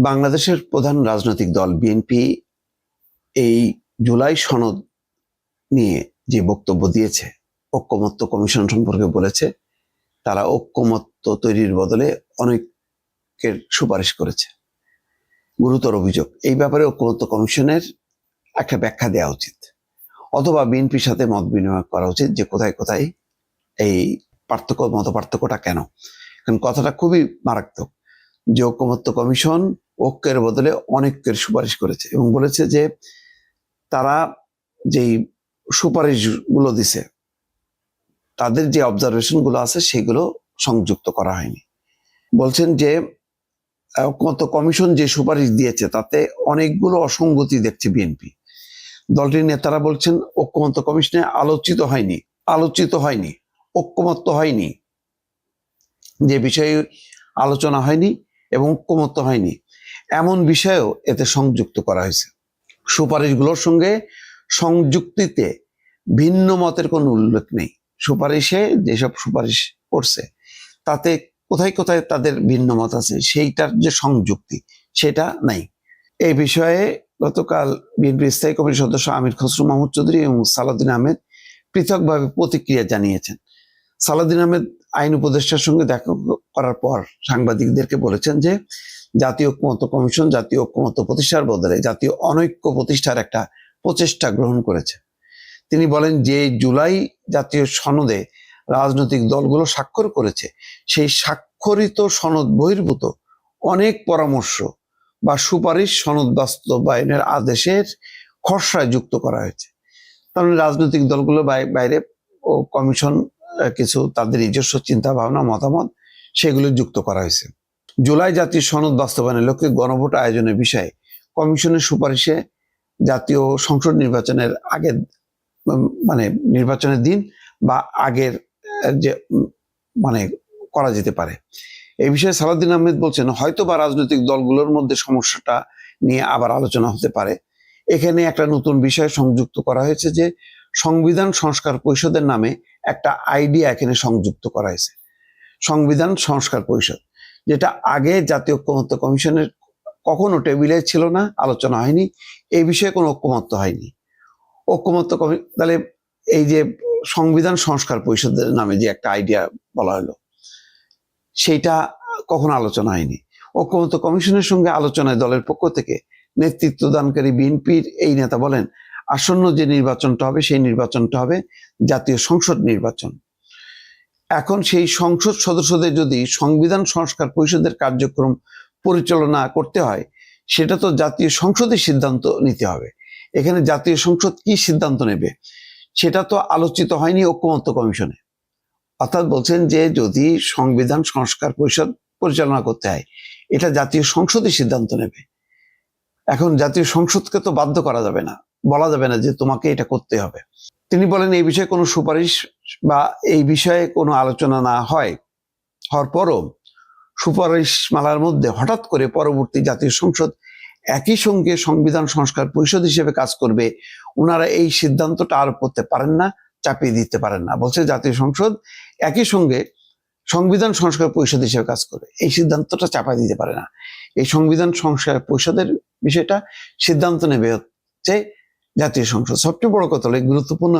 বাংলাদেশের প্রধান রাজনৈতিক দল বিএনপি এই জুলাই সনদ নিয়ে যে বক্তব্য দিয়েছে, ঐক্যমত্য কমিশন সম্পর্কে বলেছে, তারা ঐক্যমত্য তৈরির বদলে অনেকের সুপারিশ করেছে। গুরুতর অভিযোগ, এই ব্যাপারে ঐক্যমত্য কমিশনের একটা ব্যাখ্যা দেওয়া উচিত। অথবা বিএনপির সাথে মত বিনিময় করা উচিত যে কোথায় কোথায় এই পার্থক্য মত পার্থক্যটা কেন? কারণ কথাটা খুবই মারাত্মক। যে ঐক্যমত্য কমিশন ঐক্যের বদলে অনেকের সুপারিশ করেছে এবং বলেছে যে তারা যেই সুপারিশগুলো দিছে, তাদের যে অবজারভেশনগুলো আছে সেগুলো সংযুক্ত করা হয়নি। বলছেন যে ঐক্যমত্য কমিশন যে সুপারিশ দিয়েছে তাতে অনেকগুলো অসঙ্গতি দেখছে বিএনপি। দলটির নেতারা বলছেন, ঐক্যমত্য কমিশনে আলোচিত হয়নি আলোচিত হয়নি, ঐক্যমত্য হয়নি। যে বিষয়ে আলোচনা হয়নি এবং ঐক্যমত্য হয়নি এমন বিষয়েও এতে সংযুক্ত করা হয়েছে। সুপারিশগুলোর সঙ্গে সংযুক্তিতে ভিন্ন মতের কোনো উল্লেখ নেই। সুপারিশে যেসব সুপারিশ করছে, তাতে কোথায় কোথায় তাদের ভিন্ন মত আছে, সেইটার যে সংযুক্তি, সেটা নাই। এই বিষয়ে গতকাল বিএনপি স্থায়ী কমিটির সদস্য আমির খসরু মাহমুদ চৌধুরী এবং সালাউদ্দিন আহমেদ পৃথকভাবে প্রতিক্রিয়া জানিয়েছেন। সালাউদ্দিন আহমেদ আইন উপদেষ্টার সঙ্গে দেখা করার পর সাংবাদিকদেরকে বলেছেন যে জাতীয় ঐক্যমত্য কমিশন, জাতীয় ঐক্যমত্য প্রতিষ্ঠার বদলে জাতীয় অনৈক্য প্রতিষ্ঠার একটা প্রচেষ্টা গ্রহণ করেছে। তিনি বলেন, যে জুলাই জাতীয় সনদে রাজনৈতিক দলগুলো স্বাক্ষর করেছে, সেই স্বাক্ষরিত সনদ বহির্ভূত অনেক পরামর্শ বা সুপারিশ সনদ বাস্তবায়নের আদেশের খসড়ায় যুক্ত করা হয়েছে। তার মানে রাজনৈতিক দলগুলো বাই- বাইরে ও কমিশন, কিছু তাদের নিজস্ব চিন্তা ভাবনা মতামত, সেগুলো যুক্ত করা হয়েছে। জুলাই জাতীয় সনদ বাস্তবায়নের লক্ষ্যে গণভোট আয়োজনের বিষয়ে কমিশনের সুপারিশে জাতীয় সংসদ নির্বাচনের আগের মানে নির্বাচনের দিন বা আগের যে মানে করা যেতে পারে। এই বিষয়ে সালাউদ্দিন আহমেদ বলছেন, হয়তো বা রাজনৈতিক দলগুলোর মধ্যে সমস্যাটা নিয়ে আবার আলোচনা হতে পারে। এখানে একটা নতুন বিষয় সংযুক্ত করা হয়েছে যে, সংবিধান সংস্কার পরিষদের নামে একটা আইডিয়া এখানে সংযুক্ত করা হয়েছে। সংবিধান সংস্কার পরিষদ। যেটা আগে জাতীয় ঐক্যমত্য কমিশনের কখনো টেবিলে ছিল না, আলোচনা হয়নি। এই বিষয়ে কোনো ঐক্যমত্য হয়নি। ঐক্যমত্য কমি, তাহলে এই যে সংবিধান সংস্কার পরিষদের নামে যে একটা আইডিয়া বলা হলো, সেইটা কখনো আলোচনা হয়নি। ঐক্যমত্য কমিশনের সঙ্গে আলোচনায় দলের পক্ষ থেকে নেতৃত্ব দানকারী বিএনপির এই নেতা বলেন, আসন্ন যে নির্বাচনটা হবে, সেই নির্বাচনটা হবে জাতীয় সংসদ নির্বাচন। এখন সেই সংসদ সদস্যদের যদি সংবিধান সংস্কার পরিষদের কার্যক্রম পরিচালনা করতে হয়, সেটা তো জাতীয় সংসদের সিদ্ধান্ত নিতে হবে। এখানে জাতীয় সংসদ কি সিদ্ধান্ত নেবে, সেটা তো আলোচিত হয়নি ঐক্যমত্য কমিশনে। অর্থাৎ বলছেন যে যদি সংবিধান সংস্কার পরিষদ পরিচালনা করতে হয়, এটা জাতীয় সংসদই সিদ্ধান্ত নেবে। এখন জাতীয় সংসদকে তো বাধ্য করা যাবে না। বলা যাবে না যে তোমাকে এটা করতে হবে। তিনি বলেন, এই বিষয়ে কোনো সুপারিশ বা এই বিষয়ে কোনো আলোচনা না হয়। হওয়ার পরও সুপারিশ মালার মধ্যে হঠাৎ করে পরবর্তী জাতীয় সংসদ একই সঙ্গে সংবিধান সংস্কার পরিষদ হিসেবে কাজ করবে। ওনারা এই সিদ্ধান্তটা আরোপ করতে পারেন না, চাপিয়ে দিতে পারেন না। বলছে, জাতীয় সংসদ একই সঙ্গে সংবিধান সংস্কার পরিষদ হিসেবে কাজ করবে। এই সিদ্ধান্তটা চাপা দিতে পারে না। এই সংবিধান সংস্কার পরিষদের বিষয়টা সিদ্ধান্ত নেবে হচ্ছে জাতীয় সংসদ। সবচেয়ে বড় কথা হলো গুরুত্বপূর্ণ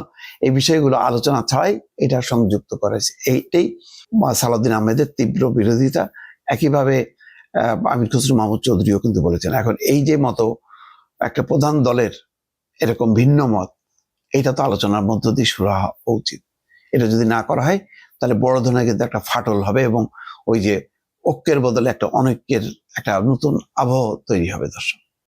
এই বিষয়গুলো আলোচনা ছাড়াই এটা সংযুক্ত করেছে। এইটাই সালাউদ্দিন আহমেদের তীব্র বিরোধিতা। একইভাবে আমির খসরু মাহমুদ চৌধুরীও কিন্তু বলেছেন, এখন এই যে মতো, একটা প্রধান দলের এরকম ভিন্ন মত, এটা তো আলোচনার মধ্য দিয়ে শুরু হওয়া উচিত। এটা যদি না করা হয়, তাহলে বড় ধরনের কিন্তু একটা ফাটল হবে এবং ওই যে ঐক্যের বদলে একটা অনৈক্যের, একটা নতুন আবহ তৈরি হবে দর্শক।